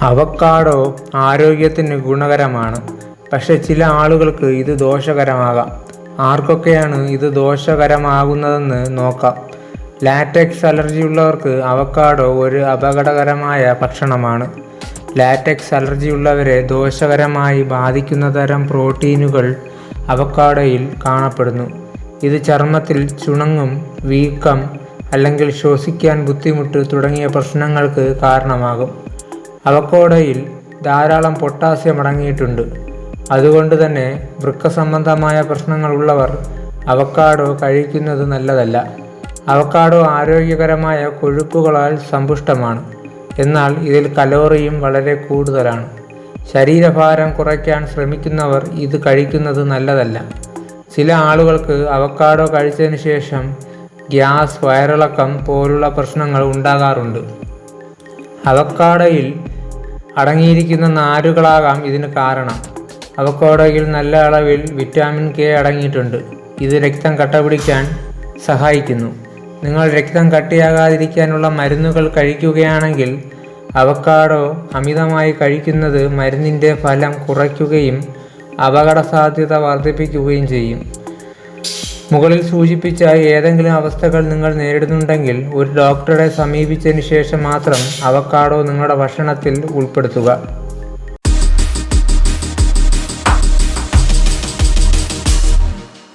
Avocado ആരോഗ്യത്തിന് ഗുണകരമാണ്. പക്ഷെ ചില ആളുകൾക്ക് ഇത് ദോഷകരമാകാം. ആർക്കൊക്കെയാണ് ഇത് ദോഷകരമാകുന്നതെന്ന് നോക്കാം. ലാറ്റക്സ് അലർജി ഉള്ളവർക്ക് അവക്കാഡോ ഒരു അപകടകരമായ ഭക്ഷണമാണ്. ലാറ്റക്സ് അലർജി ഉള്ളവരെ ദോഷകരമായി ബാധിക്കുന്ന തരം പ്രോട്ടീനുകൾ അവക്കാഡോയിൽ കാണപ്പെടുന്നു. ഇത് ചർമ്മത്തിൽ ചുണങ്ങും വീക്കം അല്ലെങ്കിൽ ശ്വസിക്കാൻ ബുദ്ധിമുട്ട് തുടങ്ങിയ പ്രശ്നങ്ങൾക്ക് കാരണമാകും. അവക്കോടയിൽ ധാരാളം പൊട്ടാസ്യം അടങ്ങിയിട്ടുണ്ട് അതുകൊണ്ട് തന്നെ വൃക്ക സംബന്ധമായ പ്രശ്നങ്ങൾ ഉള്ളവർ അവക്കാഡോ കഴിക്കുന്നത് നല്ലതല്ല. അവക്കാഡോ ആരോഗ്യകരമായ കൊഴുപ്പുകളാൽ സമ്പുഷ്ടമാണ്. എന്നാൽ ഇതിൽ കലോറിയും വളരെ കൂടുതലാണ്. ശരീരഭാരം കുറയ്ക്കാൻ ശ്രമിക്കുന്നവർ ഇത് കഴിക്കുന്നത് നല്ലതല്ല. ചില ആളുകൾക്ക് അവക്കാഡോ കഴിച്ചതിന് ശേഷം ഗ്യാസ് വയറിളക്കം പോലുള്ള പ്രശ്നങ്ങൾ ഉണ്ടാകാറുണ്ട്. അവക്കാഡോയിൽ അടങ്ങിയിരിക്കുന്ന നാരുകളാകാം ഇതിന് കാരണം. അവക്കോടയിൽ നല്ല അളവിൽ വിറ്റാമിൻ കെ അടങ്ങിയിട്ടുണ്ട്. ഇത് രക്തം കട്ടപിടിക്കാൻ സഹായിക്കുന്നു. നിങ്ങൾ രക്തം കട്ടിയാകാതിരിക്കാനുള്ള മരുന്നുകൾ കഴിക്കുകയാണെങ്കിൽ അവക്കാഡോ അമിതമായി കഴിക്കുന്നത് മരുന്നിന്റെ ഫലം കുറയ്ക്കുകയും അപകട സാധ്യത വർദ്ധിപ്പിക്കുകയും ചെയ്യും. മുകളിൽ സൂചിപ്പിച്ച ഏതെങ്കിലും അവസ്ഥകൾ നിങ്ങൾ നേരിടുന്നുണ്ടെങ്കിൽ ഒരു ഡോക്ടറെ സമീപിച്ചതിന് ശേഷം മാത്രം അവക്കാഡോ നിങ്ങളുടെ ഭക്ഷണത്തിൽ ഉൾപ്പെടുത്തുക.